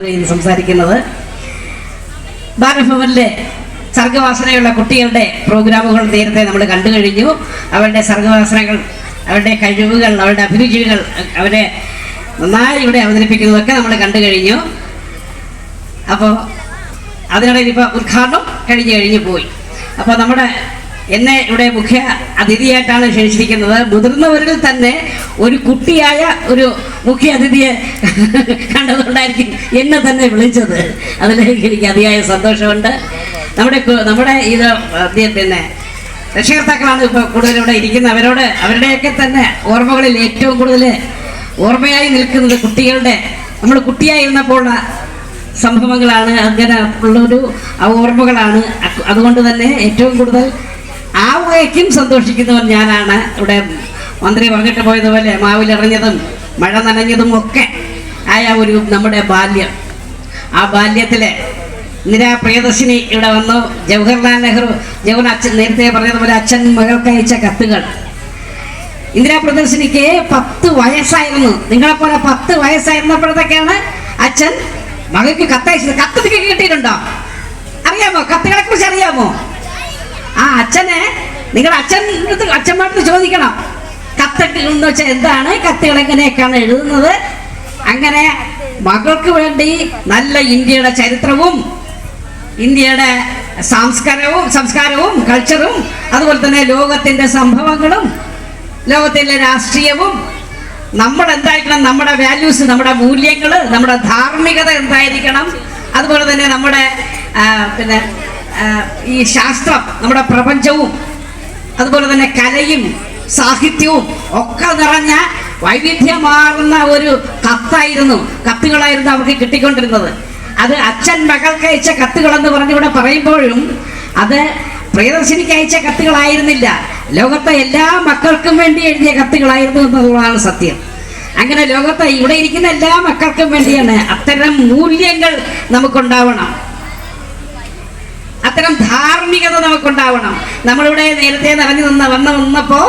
സംസാരിക്കുന്നത്. ബാലഭവനിലെ സർഗവാസനയുള്ള കുട്ടികളുടെ പ്രോഗ്രാമുകൾ നേരത്തെ നമ്മൾ കണ്ടു കഴിഞ്ഞു. അവരുടെ സർഗവാസനകൾ അവരുടെ കഴിവുകൾ അവരുടെ അഭിരുചികൾ അവരെ നന്നായി ഇവിടെ അവതരിപ്പിക്കുന്നതൊക്കെ നമ്മൾ കണ്ടു കഴിഞ്ഞു. അപ്പോൾ അതിനിടയിൽ ഇപ്പോൾ ഉദ്ഘാടനം കഴിഞ്ഞു കഴിഞ്ഞ് പോയി. അപ്പോൾ നമ്മുടെ എന്നെ ഇവിടെ മുഖ്യ അതിഥിയായിട്ടാണ് ക്ഷണിച്ചിരിക്കുന്നത്. മുതിർന്നവരിൽ തന്നെ ഒരു കുട്ടിയായ ഒരു മുഖ്യ അതിഥിയെ കണ്ടതുകൊണ്ടായിരിക്കും എന്നെ തന്നെ വിളിച്ചത്. അതിലേക്ക് എനിക്ക് അതിയായ സന്തോഷമുണ്ട്. നമ്മുടെ നമ്മുടെ ഇത് പിന്നെ രക്ഷകർത്താക്കളാണ് ഇപ്പോൾ കൂടുതൽ ഇവിടെ ഇരിക്കുന്നത്. അവരോട് അവരുടെയൊക്കെ തന്നെ ഓർമ്മകളിൽ ഏറ്റവും കൂടുതൽ ഓർമ്മയായി നിൽക്കുന്നത് കുട്ടികളുടെ നമ്മൾ കുട്ടിയായിരുന്നപ്പോൾ സംഭവങ്ങളാണ്. അങ്ങനെ ഉള്ളൊരു ഓർമ്മകളാണ്. അതുകൊണ്ട് തന്നെ ഏറ്റവും കൂടുതൽ ആ സന്തോഷിക്കുന്നവൻ ഞാനാണ്. ഇവിടെ മന്ത്രി പറഞ്ഞിട്ട് പോയതുപോലെ മാവിലിറങ്ങിയതും മഴ നനഞ്ഞതും ഒക്കെ ആയ ഒരു നമ്മുടെ ബാല്യം. ആ ബാല്യത്തിലെ ഇന്ദിരാ പ്രിയദർശിനി ഇവിടെ വന്നു. ജവഹർലാൽ നെഹ്റു ജവഹർ അച്ഛൻ നേരത്തെ പറഞ്ഞതുപോലെ അച്ഛൻ മകൾക്ക് അയച്ച കത്തുകൾ. ഇന്ദിരാ പ്രിയദർശിനിക്ക് പത്ത് വയസ്സായിരുന്നു. നിങ്ങളെപ്പോലെ പത്ത് വയസ്സായിരുന്നപ്പോഴത്തേക്കാണ് അച്ഛൻ മകൾക്ക് കത്തയച്ചത്. കത്ത് കിട്ടിയിട്ടുണ്ടോ? അറിയാമോ? കത്തുകളെ കുറിച്ച് അറിയാമോ? ആ അച്ഛനെ നിങ്ങൾ അച്ഛൻ അച്ഛന്മാർക്ക് ചോദിക്കണം. കത്തട്ടിൽ എന്ന് വെച്ചാൽ എന്താണ്? കത്തുകൾ എങ്ങനെയൊക്കെയാണ് എഴുതുന്നത്? അങ്ങനെ മകൾക്ക് വേണ്ടി നല്ല ഇന്ത്യയുടെ ചരിത്രവും ഇന്ത്യയുടെ സംസ്കാരവും സംസ്കാരവും കൾച്ചറും അതുപോലെ തന്നെ ലോകത്തിന്റെ സംഭവങ്ങളും ലോകത്തിലെ രാഷ്ട്രീയവും നമ്മൾ എന്തായിരിക്കണം? നമ്മുടെ വാല്യൂസ് നമ്മുടെ മൂല്യങ്ങൾ നമ്മുടെ ധാർമ്മികത എന്തായിരിക്കണം? അതുപോലെ തന്നെ നമ്മുടെ പിന്നെ ഈ ശാസ്ത്രം നമ്മുടെ പ്രപഞ്ചവും അതുപോലെ തന്നെ കലയും സാഹിത്യവും ഒക്കെ നിറഞ്ഞ വൈവിധ്യമാർന്ന ഒരു കത്തായിരുന്നു കത്തുകളായിരുന്നു അവർക്ക് കിട്ടിക്കൊണ്ടിരുന്നത്. അത് അച്ഛൻ മകൾക്ക് അയച്ച കത്തുകളെന്ന് പറഞ്ഞ് ഇവിടെ പറയുമ്പോഴും അത് പ്രിയദർശിനിക്ക് അയച്ച കത്തുകളായിരുന്നില്ല. ലോകത്തെ എല്ലാ മക്കൾക്കും വേണ്ടി എഴുതിയ കത്തുകളായിരുന്നു എന്നുള്ളതാണ് സത്യം. അങ്ങനെ ലോകത്തെ ഇവിടെ ഇരിക്കുന്ന എല്ലാ മക്കൾക്കും വേണ്ടിയാണ് അത്തരം മൂല്യങ്ങൾ നമുക്കുണ്ടാവണം. അത്തരം ധാർമ്മികത നമുക്കുണ്ടാവണം. നമ്മളിവിടെ നേരത്തെ നിറഞ്ഞു നിന്ന് വന്ന് വന്നപ്പോ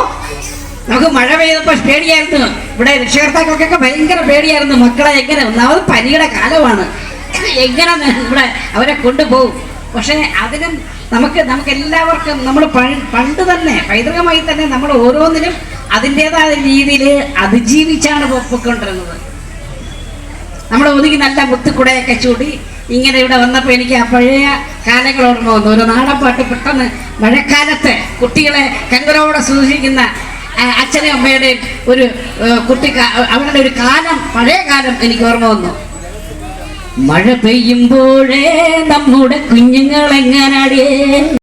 നമുക്ക് മഴ പെയ്തപ്പോൾ പേടിയായിരുന്നു. ഇവിടെ രക്ഷകർത്താക്കൾക്കൊക്കെ ഭയങ്കര പേടിയായിരുന്നു മക്കളെ എങ്ങനെ ഒന്നാമത് പനിയുടെ കാലമാണ്. എങ്ങനെ ഇവിടെ അവരെ കൊണ്ടുപോകും. പക്ഷേ അതിനും നമുക്ക് നമുക്ക് എല്ലാവർക്കും നമ്മൾ പണ്ട് തന്നെ പൈതൃകമായി തന്നെ നമ്മൾ ഓരോന്നിനും അതിന്റെതായ രീതിയിൽ അതിജീവിച്ചാണ് പൊക്കൊണ്ടിരുന്നത് നമ്മൾ ഒതുങ്ങി നല്ല മുത്തുക്കുടയൊക്കെ ചൂടി ഇങ്ങനെ ഇവിടെ വന്നപ്പോൾ എനിക്ക് ആ പഴയ കാലങ്ങൾ ഓർമ്മ വന്നു. ഒരു നാടൻ പാട്ട് പെട്ടെന്ന് മഴക്കാലത്ത് കുട്ടികളെ കങ്കരോടെ സൂക്ഷിക്കുന്ന അച്ഛനെയും അമ്മയുടെയും ഒരു കുട്ടി അവരുടെ ഒരു കാലം പഴയ കാലം എനിക്ക് ഓർമ്മ വന്നു. മഴ പെയ്യുമ്പോഴേ നമ്മുടെ കുഞ്ഞുങ്ങൾ എങ്ങനാടിയേ